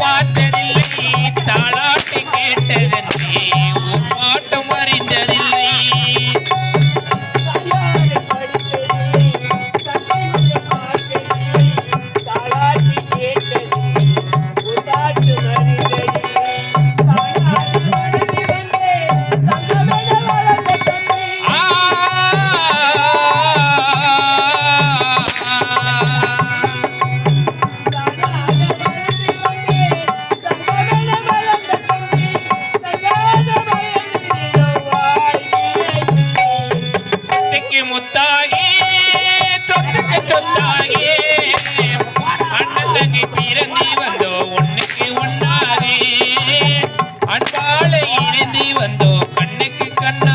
பாட்டு கண்ணுக்கு கண்ணா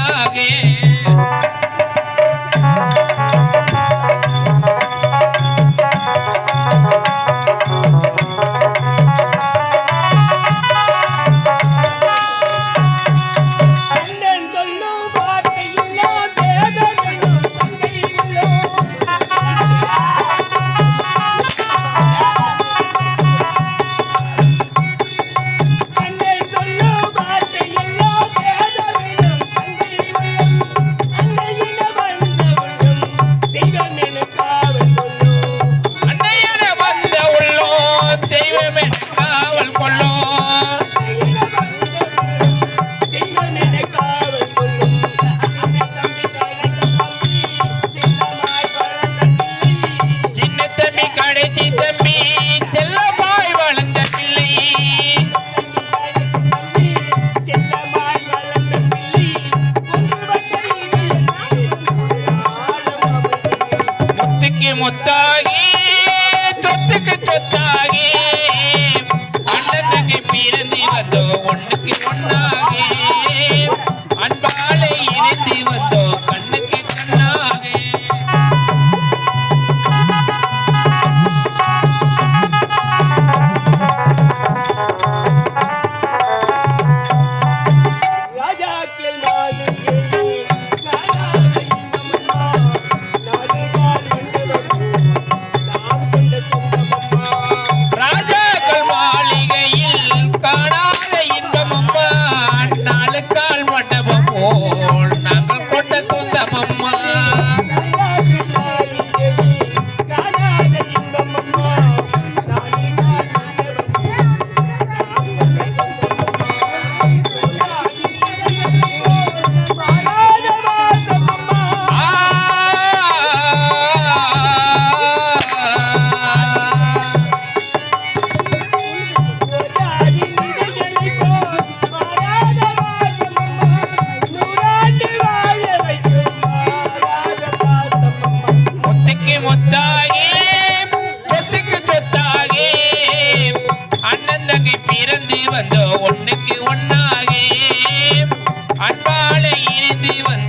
சொத்தாகி சொத்துக்கு சொத்தாகி அண்ணனுக்கு பிறந்து வந்தோம் ஒண்ணுக்கு ஒன்னாகி அன்பாலை இணைந்து Amen. ஒன்னுக்கு ஒன்னாகி அன்பாலை இணைந்து வந்த